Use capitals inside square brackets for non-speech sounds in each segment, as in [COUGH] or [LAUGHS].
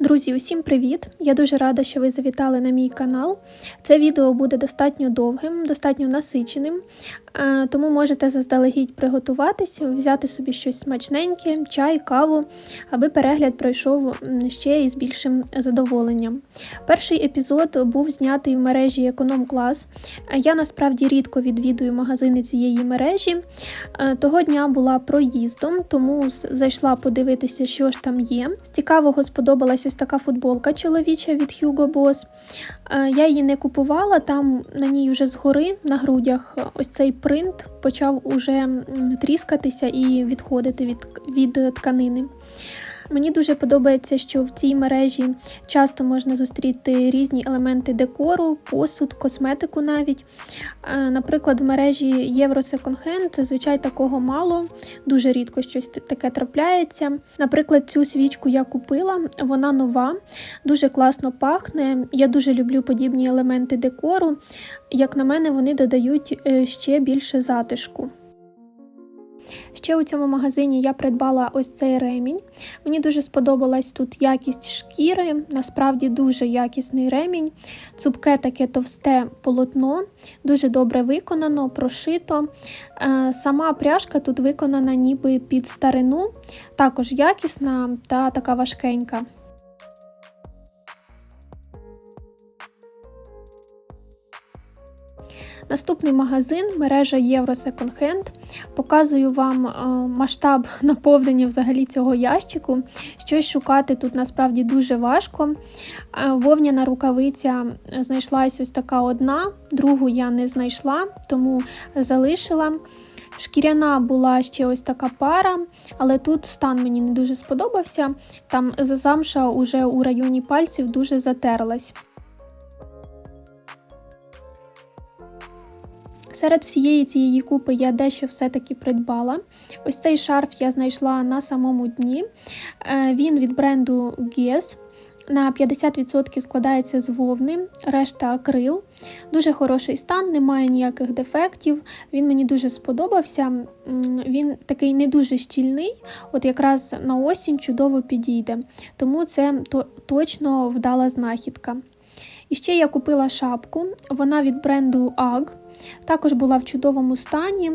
Друзі, усім привіт! Я дуже рада, що ви завітали на мій канал. Це відео буде достатньо довгим, достатньо насиченим, тому можете заздалегідь приготуватись, взяти собі щось смачненьке, чай, каву, аби перегляд пройшов ще із більшим задоволенням. Перший епізод був знятий в мережі Економ Клас. Е, Я насправді рідко відвідую магазини цієї мережі. Е, Того дня була проїздом, тому зайшла подивитися, що ж там є. З цікавого сподобалась ось така футболка чоловіча від Hugo Boss. Е, Я її не купувала, там на ній вже згори на грудях ось цей принт почав уже тріскатися і відходити від, від тканини. Мені дуже подобається, що в цій мережі часто можна зустріти різні елементи декору, посуд, косметику навіть. Е, Наприклад, в мережі Євро Hand зазвичай такого мало, дуже рідко щось таке трапляється. Наприклад, цю свічку я купила, вона нова, дуже класно пахне. Я дуже люблю подібні елементи декору. Як на мене, вони додають е, ще більше затишку. Ще у цьому магазині я придбала ось цей ремінь. Мені дуже сподобалась тут якість шкіри, насправді дуже якісний ремінь, цупке таке товсте полотно, дуже добре виконано, прошито. Е, Сама пряжка тут виконана ніби під старину, також якісна та така важкенька. Наступний магазин мережа Євро Second. Показую вам е, масштаб [LAUGHS] наповнення взагалі цього ящику. Щось шукати тут насправді дуже важко. Е, Вовняна рукавиця знайшлась ось така одна, другу я не знайшла, тому залишила. Шкіряна була ще ось така пара, але тут стан мені не дуже сподобався. Там замша уже у районі пальців дуже затерлась. Серед всієї цієї купи я дещо все-таки придбала. Ось цей шарф я знайшла на самому дні. Е, Він від бренду Guess. На 50% складається з вовни, решта акрил. Дуже хороший стан, немає ніяких дефектів. Він мені дуже сподобався. Він такий не дуже щільний, от якраз на осінь чудово підійде. Тому це точно вдала знахідка. І ще я купила шапку, вона від бренду UGG. Також була в чудовому стані.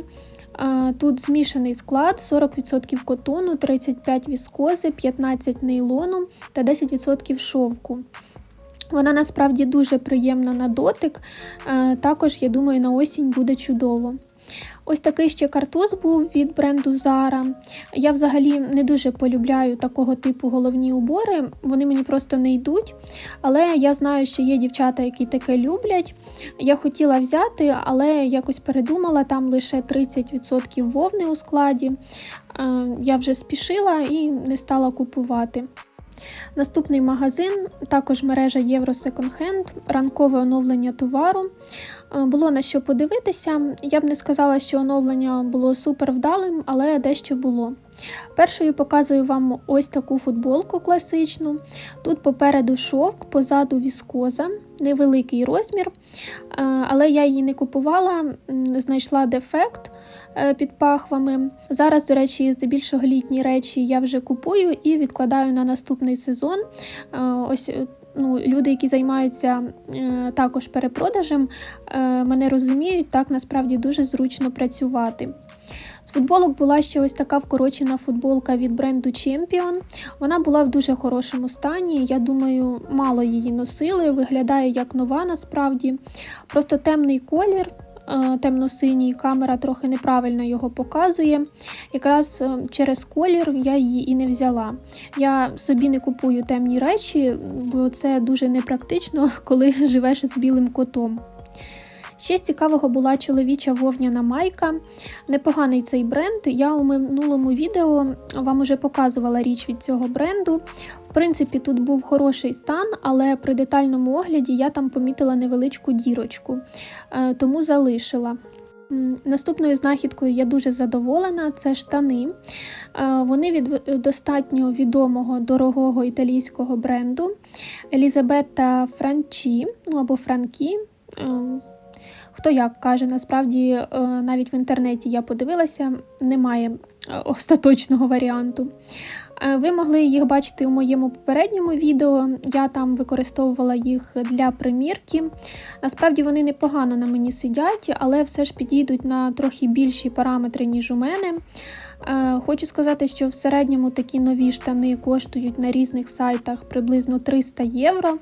Тут змішаний склад: 40% котону, 35% віскози, 15% нейлону та 10% шовку. Вона насправді дуже приємна на дотик. Також, я думаю, на осінь буде чудово. Ось такий ще картуз був від бренду Zara. Я взагалі не дуже полюбляю такого типу головні убори, вони мені просто не йдуть. Але я знаю, що є дівчата, які таке люблять. Я хотіла взяти, але якось передумала, там лише 30% вовни у складі. Е, Я вже спішила і не стала купувати. Наступний магазин, також мережа Євро Second Hand, ранкове оновлення товару. Е, Було на що подивитися. Я б не сказала, що оновлення було супер вдалим, але дещо було. Першою показую вам ось таку футболку класичну. Тут попереду шовк, позаду віскоза, невеликий розмір, Е, але я її не купувала, знайшла дефект е, під пахвами. Зараз, до речі, здебільшого літні речі я вже купую і відкладаю на наступний сезон. Ось ну, люди, які займаються е, також перепродажем, е, мене розуміють, так насправді дуже зручно працювати. З футболок була ще ось така вкорочена футболка від бренду Champion. Вона була в дуже хорошому стані. Я думаю, мало її носили. Виглядає як нова насправді. Просто темний колір. Е, Темно-синій камера трохи неправильно його показує. Якраз е, через колір я її і не взяла. Я собі не купую темні речі, бо це дуже непрактично, [LAUGHS] коли живеш з білим котом. Ще з цікавого була чоловіча вовняна майка. Непоганий цей бренд. Я у минулому відео вам уже показувала річ від цього бренду. В принципі, тут був хороший стан, але при детальному огляді я там помітила невеличку дірочку, е, тому залишила. Наступною знахідкою я дуже задоволена. Це штани. Е, Вони від достатньо відомого дорогого італійського бренду Елізабета Франчі, ну або Франкі. Е, Хто як каже, насправді е, навіть в інтернеті я подивилася, немає остаточного варіанту. Е, ви могли їх бачити у моєму попередньому відео. Я там використовувала їх для примірки. Насправді вони непогано на мені сидять, але все ж підійдуть на трохи більші параметри, ніж у мене. Е, хочу сказати, що в середньому такі нові штани коштують на різних сайтах приблизно 300 євро.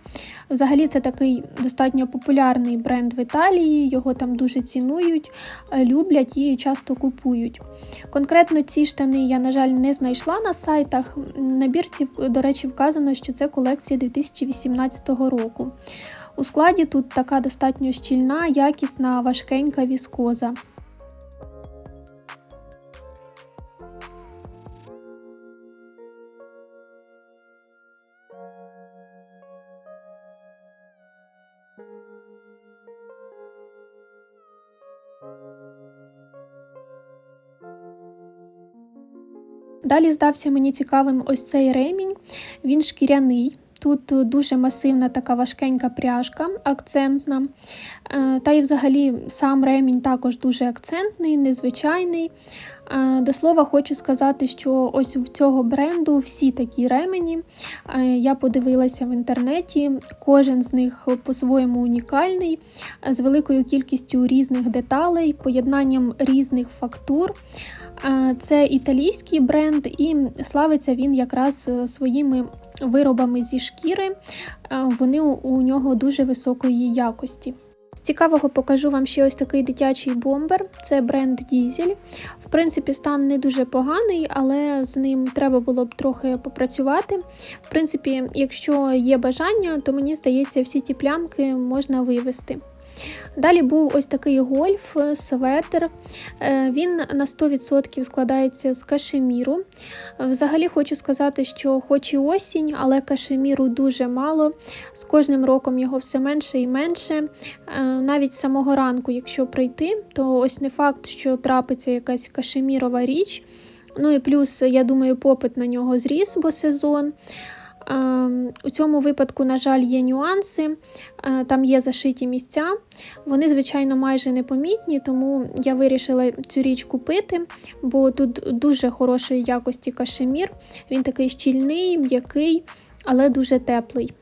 Взагалі, це такий достатньо популярний бренд в Італії, його там дуже цінують, е, люблять і часто купують. Конкретно ці штани я, на жаль, не знайшла на сайтах. На бірці, до речі, вказано, що це колекція 2018 року. У складі тут така достатньо щільна, якісна, важкенька віскоза. Далі здався мені цікавим ось цей ремінь. Він шкіряний. Тут дуже масивна така важкенька пряжка, акцентна. Е, та й взагалі сам ремінь також дуже акцентний, незвичайний. Е, до слова, хочу сказати, що ось в цього бренду всі такі ремені. Е, я подивилася в інтернеті, кожен з них по-своєму унікальний, з великою кількістю різних деталей, поєднанням різних фактур. Це італійський бренд, і славиться він якраз своїми виробами зі шкіри. Вони у нього дуже високої якості. З цікавого покажу вам ще ось такий дитячий бомбер. Це бренд Дізель. В принципі, стан не дуже поганий, але з ним треба було б трохи попрацювати. В принципі, якщо є бажання, то мені здається, всі ті плямки можна вивести. Далі був ось такий гольф, е, светр. Е, він на 100% складається з кашеміру. Взагалі хочу сказати, що хоч і осінь, але кашеміру дуже мало. З кожним роком його все менше і менше. Е, навіть з самого ранку, якщо прийти, то ось не факт, що трапиться якась кашемірова річ. Ну і плюс, я думаю, попит на нього зріс, бо сезон. Ем, у цьому випадку, на жаль, є нюанси, е, там є зашиті місця. Вони, звичайно, майже непомітні, тому я вирішила цю річ купити, бо тут дуже хорошої якості кашемір. Він такий щільний, м'який, але дуже теплий.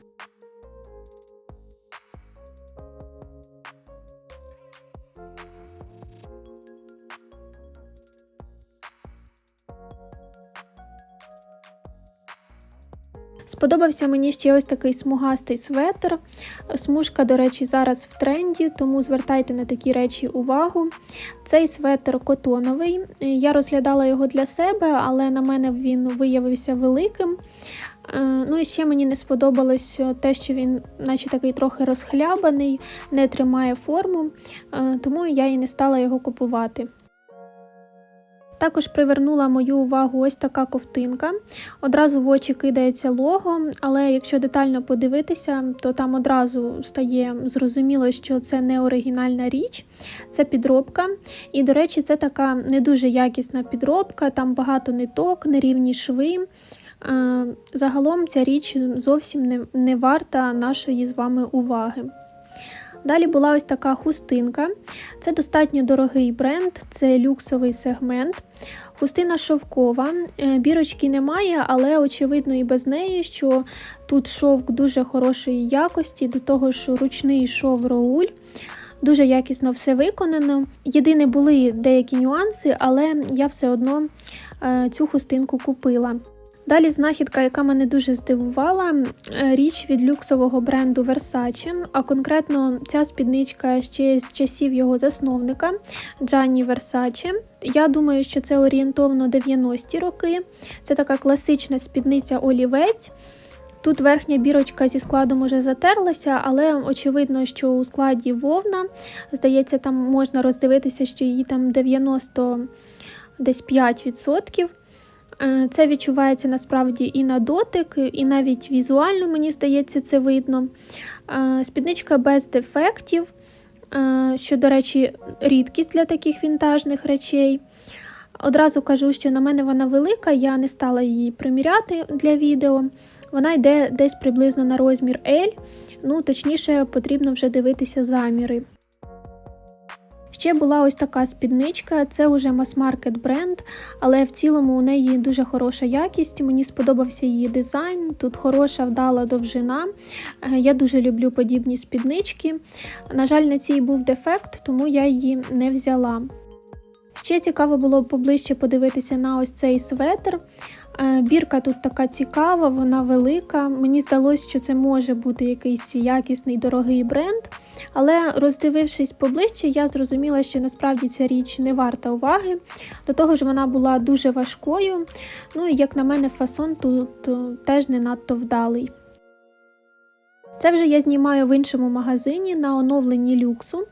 Сподобався мені ще ось такий смугастий светр. Смужка, до речі, зараз в тренді, тому звертайте на такі речі увагу. Цей светр котоновий. Я розглядала його для себе, але на мене він виявився великим. Е, ну і ще мені не сподобалось те, що він, наче такий трохи розхлябаний, не тримає форму, е, тому я і не стала його купувати. Також привернула мою увагу ось така ковтинка. Одразу в очі кидається лого, але якщо детально подивитися, то там одразу стає зрозуміло, що це не оригінальна річ, це підробка. І, до речі, це така не дуже якісна підробка, там багато ниток, нерівні шви. Е, загалом ця річ зовсім не, не варта нашої з вами уваги. Далі була ось така хустинка. Це достатньо дорогий бренд, це люксовий сегмент. Хустина шовкова, е, бірочки немає, але очевидно і без неї, що тут шовк дуже хорошої якості, до того ж ручний шов роуль. Дуже якісно все виконано. Єдине були деякі нюанси, але я все одно е, цю хустинку купила. Далі знахідка, яка мене дуже здивувала, річ від люксового бренду Versace, а конкретно ця спідничка ще з часів його засновника Джанні Versace. Я думаю, що це орієнтовно 90-ті роки. Це така класична спідниця олівець. Тут верхня бірочка зі складом уже затерлася, але очевидно, що у складі вовна, здається, там можна роздивитися, що її там 90 десь 5%. Е, це відчувається насправді і на дотик, і навіть візуально, мені здається, це видно. Е, спідничка без дефектів, е, що, до речі, рідкість для таких вінтажних речей. Одразу кажу, що на мене вона велика, я не стала її приміряти для відео. Вона йде десь приблизно на розмір L, ну точніше, потрібно вже дивитися заміри. Ще була ось така спідничка, це вже мас-маркет бренд, але в цілому у неї дуже хороша якість. Мені сподобався її дизайн. Тут хороша вдала довжина. Е, я дуже люблю подібні спіднички. На жаль, на цій був дефект, тому я її не взяла. Ще цікаво було поближче подивитися на ось цей светр. Е, бірка тут така цікава, вона велика. Мені здалося, що це може бути якийсь якісний дорогий бренд. Але роздивившись поближче, я зрозуміла, що насправді ця річ не варта уваги. До того ж, вона була дуже важкою. Ну і як на мене, фасон тут теж не надто вдалий. Це вже я знімаю в іншому магазині на оновленні люксу.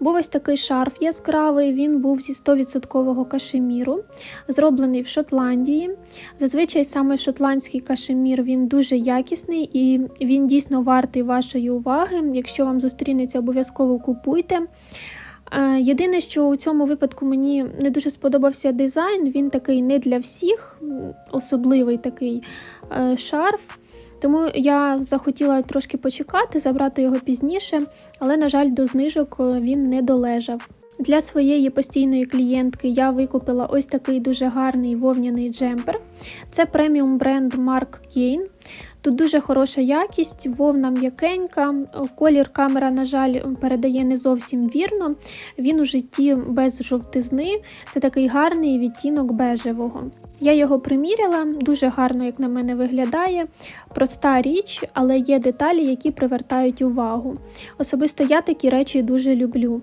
Був ось такий шарф яскравий, він був зі 100% кашеміру, зроблений в Шотландії. Зазвичай саме шотландський кашемір він дуже якісний і він дійсно вартий вашої уваги. Якщо вам зустрінеться, обов'язково купуйте. Е, єдине, що у цьому випадку мені не дуже сподобався дизайн, він такий не для всіх, особливий такий е, шарф. Тому я захотіла трошки почекати, забрати його пізніше, але, на жаль, до знижок е, він не долежав. Для своєї постійної клієнтки я викупила ось такий дуже гарний вовняний джемпер. Це преміум бренд Mark Kane. Тут дуже хороша якість, вовна м'якенька, колір камера, на жаль, передає не зовсім вірно. Він у житті без жовтизни, це такий гарний відтінок бежевого. Я його приміряла, дуже гарно, як на мене, виглядає. Проста річ, але є деталі, які привертають увагу. Особисто я такі речі дуже люблю.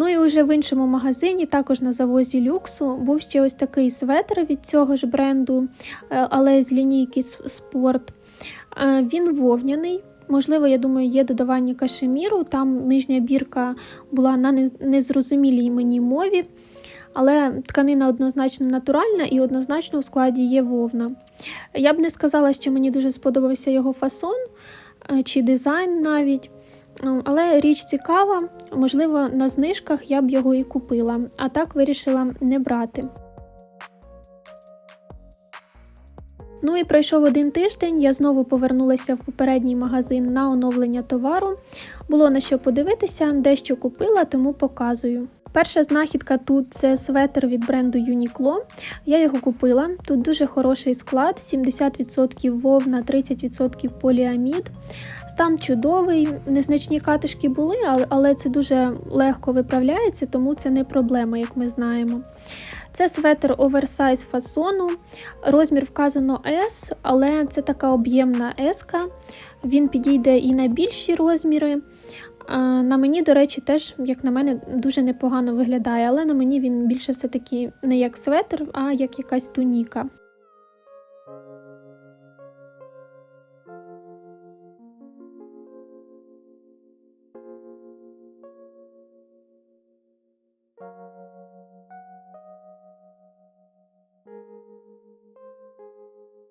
Ну і вже в іншому магазині, також на завозі люксу, був ще ось такий светр від цього ж бренду, е, але з лінійки спорт. Е, він вовняний. Можливо, я думаю, є додавання кашеміру. Там нижня бірка була на незрозумілій мені мові, але тканина однозначно натуральна і однозначно у складі є вовна. Я б не сказала, що мені дуже сподобався його фасон е, чи дизайн навіть. Але річ цікава, можливо, на знижках я б його і купила, а так вирішила не брати. Ну і пройшов один тиждень, я знову повернулася в попередній магазин на оновлення товару. Було на що подивитися, дещо купила, тому показую. Перша знахідка тут це светр від бренду Uniqlo. Я його купила. Тут дуже хороший склад: 70% вовна, 30% поліамід. Стан чудовий, незначні катишки були, але це дуже легко виправляється, тому це не проблема, як ми знаємо. Це светр оверсайз фасону. Розмір вказано S, але це така об'ємна S. Він підійде і на більші розміри. На мені, до речі, теж, як на мене, дуже непогано виглядає, але на мені він більше все-таки не як светр, а як якась туніка.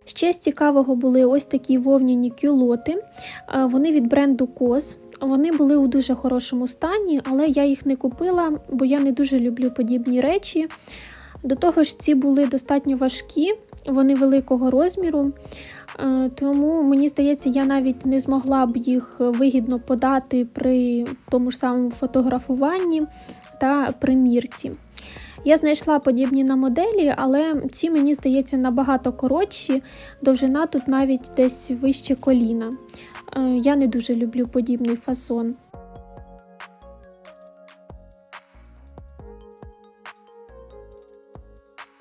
Ще з цікавого були ось такі вовняні кюлоти. Вони від бренду COS. Вони були у дуже хорошому стані, але я їх не купила, бо я не дуже люблю подібні речі. До того ж, ці були достатньо важкі, вони великого розміру. Тому, мені здається, я навіть не змогла б їх вигідно подати при тому ж самому фотографуванні та примірці. Я знайшла подібні на моделі, але ці, мені здається, набагато коротші, довжина тут навіть десь вище коліна. Е, я не дуже люблю подібний фасон.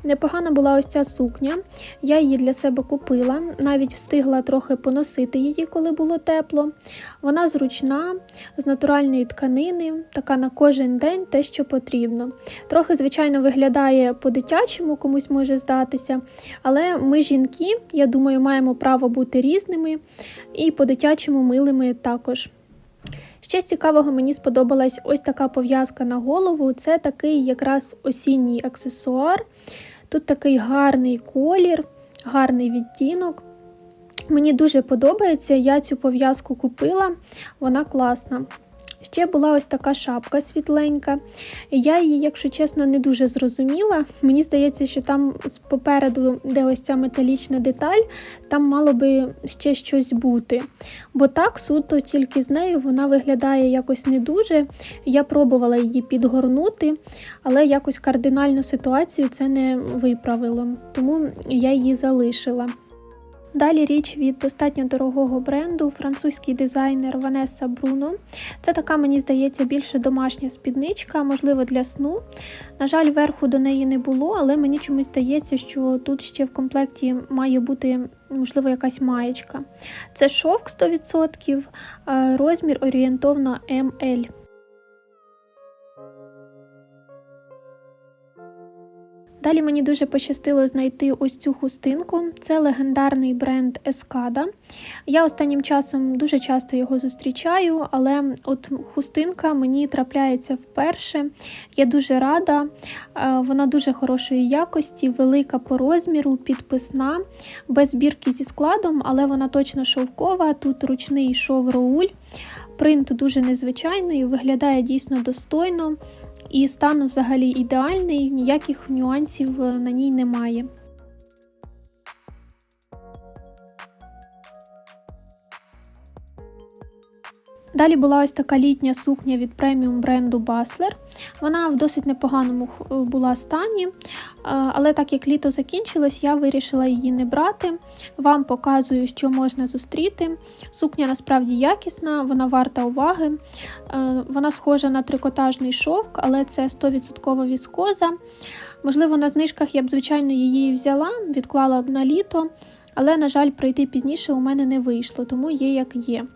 Непогана була ось ця сукня, я її для себе купила, навіть встигла трохи поносити її, коли було тепло. Вона зручна, з натуральної тканини, така на кожен день те, що потрібно. Трохи, звичайно, виглядає по-дитячому, комусь може здатися. Але ми, жінки, я думаю, маємо право бути різними і по-дитячому милими також. Ще з цікавого мені сподобалась ось така пов'язка на голову. Це такий якраз осінній аксесуар. Тут такий гарний колір, гарний відтінок. Мені дуже подобається, я цю пов'язку купила, вона класна. Ще була ось така шапка світленька. Я її, якщо чесно, не дуже зрозуміла. Мені здається, що там попереду, де ось ця металічна деталь, там мало би ще щось бути. Бо так, суто тільки з нею вона виглядає якось не дуже. Я пробувала її підгорнути, але якось кардинальну ситуацію це не виправило, тому я її залишила. Далі річ від достатньо дорогого бренду, французький дизайнер Ванесса Бруно. Це така, мені здається, більше домашня спідничка, можливо, для сну. На жаль, верху до неї не було, але мені чомусь здається, що тут ще в комплекті має бути, можливо, якась маєчка. Це шовк 100%, розмір орієнтовно ML. Далі мені дуже пощастило знайти ось цю хустинку. Це легендарний бренд Ескада. Я останнім часом дуже часто його зустрічаю, але от хустинка мені трапляється вперше. Я дуже рада, е, вона дуже хорошої якості, велика по розміру, підписна, без бірки зі складом, але вона точно шовкова. Тут ручний шов роуль. Принт дуже незвичайний, виглядає дійсно достойно і стан взагалі ідеальний, ніяких нюансів е, на ній немає. Далі була ось така літня сукня від преміум бренду Баслер. Вона в досить непоганому е, була стані, е, але так як літо закінчилось, я вирішила її не брати. Вам показую, що можна зустріти. Сукня насправді якісна, вона варта уваги. Е, вона схожа на трикотажний шовк, але це 100% віскоза. Можливо, на знижках я б, звичайно, її взяла, відклала б на літо, але, на жаль, прийти пізніше у мене не вийшло, тому є як є.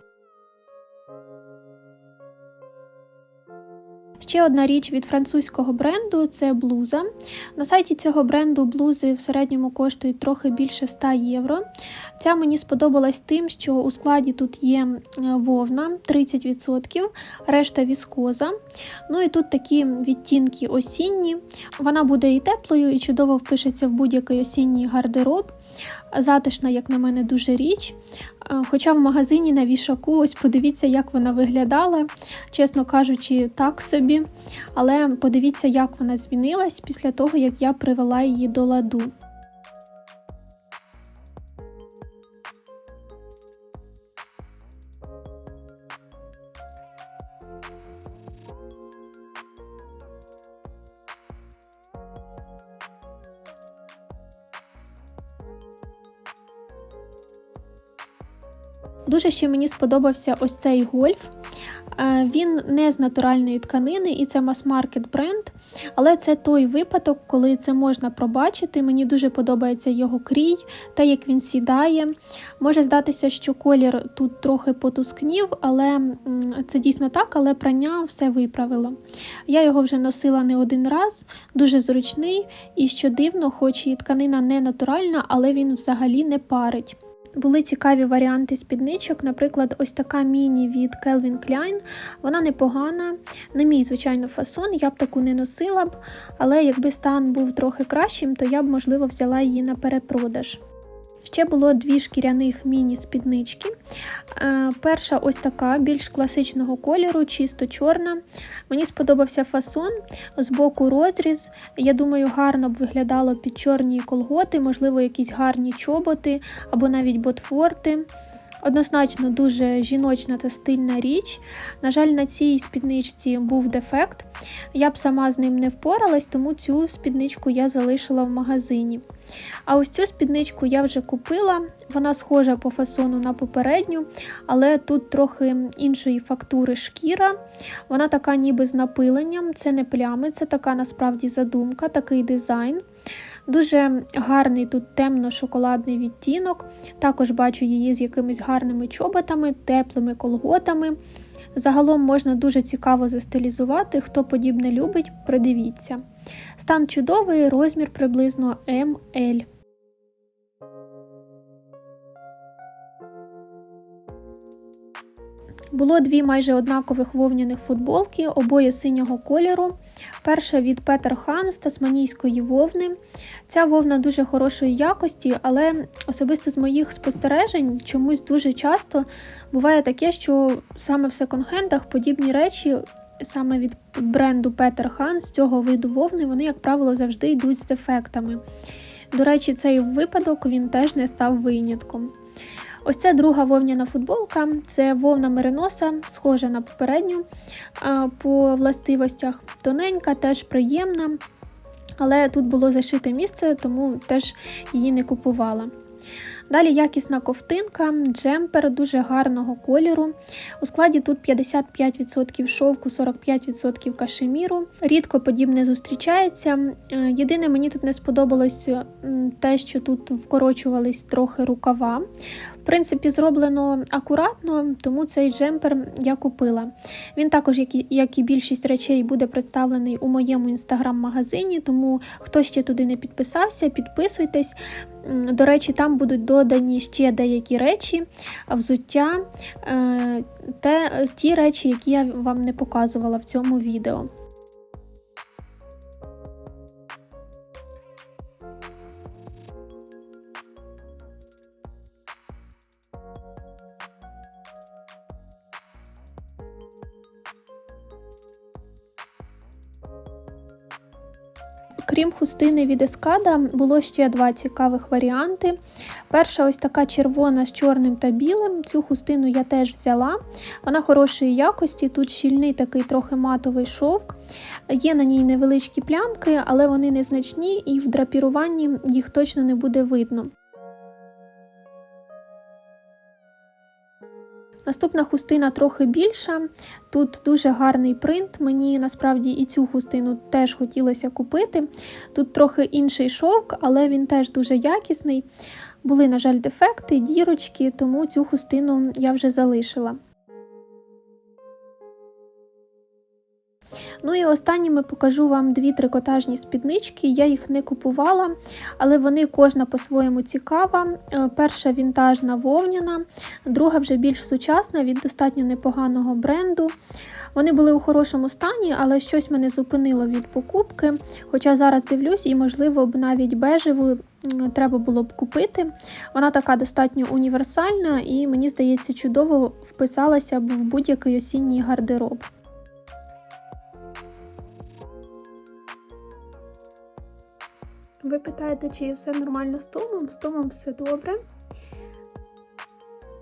Ще одна річ від французького бренду це блуза. На сайті цього бренду блузи в середньому коштують трохи більше 100 євро. Ця мені сподобалась тим, що у складі тут є вовна 30%, решта віскоза. Ну і тут такі відтінки осінні. Вона буде і теплою, і чудово впишеться в будь-який осінній гардероб. Затишна, як на мене, дуже річ. Хоча в магазині на вішаку, ось подивіться, як вона виглядала, чесно кажучи, так собі. Але подивіться, як вона змінилась після того, як я привела її до ладу. Дуже ще мені сподобався ось цей гольф. Е, він не з натуральної тканини, і це мас-маркет бренд. Але це той випадок, коли це можна пробачити. Мені дуже подобається його крій, та як він сідає. Може здатися, що колір тут трохи потускнів, але це дійсно так, але прання все виправило. Я його вже носила не один раз, дуже зручний і що дивно, хоч і тканина не натуральна, але він взагалі не парить. Були цікаві варіанти спідничок, наприклад, ось така міні від Calvin Klein. Вона непогана, не мій, звичайно, фасон, я б таку не носила б, але якби стан був трохи кращим, то я б, можливо, взяла її на перепродаж. Ще було дві шкіряних міні-спіднички. Е, перша ось така, більш класичного кольору, чисто чорна. Мені сподобався фасон, з боку розріз. Я думаю, гарно б виглядало під чорні колготи, можливо, якісь гарні чоботи або навіть ботфорти. Однозначно дуже жіночна та стильна річ. На жаль, на цій спідничці був дефект. Я б сама з ним не впоралась, тому цю спідничку я залишила в магазині. А ось цю спідничку я вже купила, вона схожа по фасону на попередню, але тут трохи іншої фактури шкіра. Вона така ніби з напиленням, це не плями, це така насправді задумка, такий дизайн. Дуже гарний тут темно-шоколадний відтінок. Також бачу її з якимись гарними чоботами, теплими колготами. Загалом можна дуже цікаво застилізувати, хто подібне любить, придивіться. Стан чудовий, розмір приблизно ML. Було дві майже однакових вовняних футболки, обоє синього кольору. Перша від Петер Хан з тасманійської вовни. Ця вовна дуже хорошої якості, але особисто з моїх спостережень чомусь дуже часто буває таке, що саме в секонд-хендах подібні речі. Саме від бренду Петер Хан з цього виду вовни, вони, як правило, завжди йдуть з дефектами. До речі, цей випадок він теж не став винятком. Ось це друга вовняна футболка, це вовна мериноса, схожа на попередню по властивостях. Тоненька, теж приємна, але тут було зашите місце, тому теж її не купувала. Далі якісна ковтинка, джемпер дуже гарного кольору. У складі тут 55% шовку, 45% кашеміру. Рідко подібне зустрічається. Е, Єдине, мені тут не сподобалось те, що тут вкорочувались трохи рукава. Принципі, зроблено акуратно, тому цей джемпер я купила. Він також, як і, як і більшість речей, буде представлений у моєму інстаграм-магазині, тому хто ще туди не підписався, підписуйтесь. До речі, там будуть додані ще деякі речі, взуття, е, те, ті речі, які я вам не показувала в цьому відео. Хустини від Ескада, було ще два цікавих варіанти. Перша ось така червона з чорним та білим. Цю хустину я теж взяла. Вона хорошої якості, тут щільний такий трохи матовий шовк. Є на ній невеличкі плямки, але вони незначні і в драпіруванні їх точно не буде видно. Наступна хустина трохи більша. Тут дуже гарний принт. Мені насправді і цю хустину теж хотілося купити. Тут трохи інший шовк, але він теж дуже якісний. Були, на жаль, дефекти, дірочки, тому цю хустину я вже залишила. Ну і останніми покажу вам дві трикотажні спіднички. Я їх не купувала, але вони кожна по-своєму цікава. Е, Перша вінтажна вовняна, друга вже більш сучасна від достатньо непоганого бренду. Вони були у хорошому стані, але щось мене зупинило від покупки. Хоча зараз дивлюсь, і, можливо, б навіть бежеву треба було б купити. Вона така достатньо універсальна і, мені здається, чудово вписалася б в будь-який осінній гардероб. Ви питаєте, чи все нормально з Томом? З Томом все добре.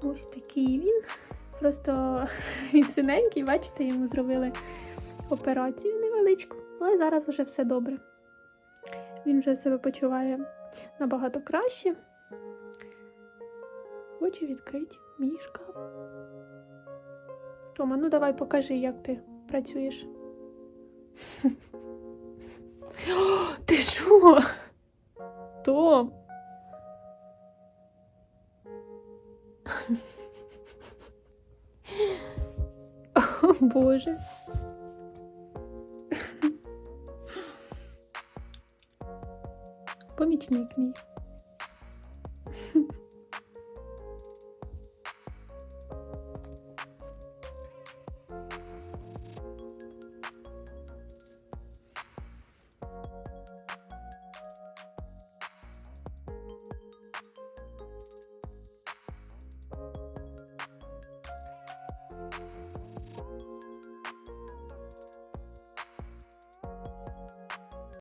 Ось такий він. Просто [LAUGHS] він синенький, бачите, йому зробили операцію невеличку, але зараз вже все добре. Він вже себе почуває набагато краще. Очі відкриті, мій шкаф. Тома, ну давай покажи, як ти працюєш. [LAUGHS] Ти що? Том. О, Боже. Помічник мій.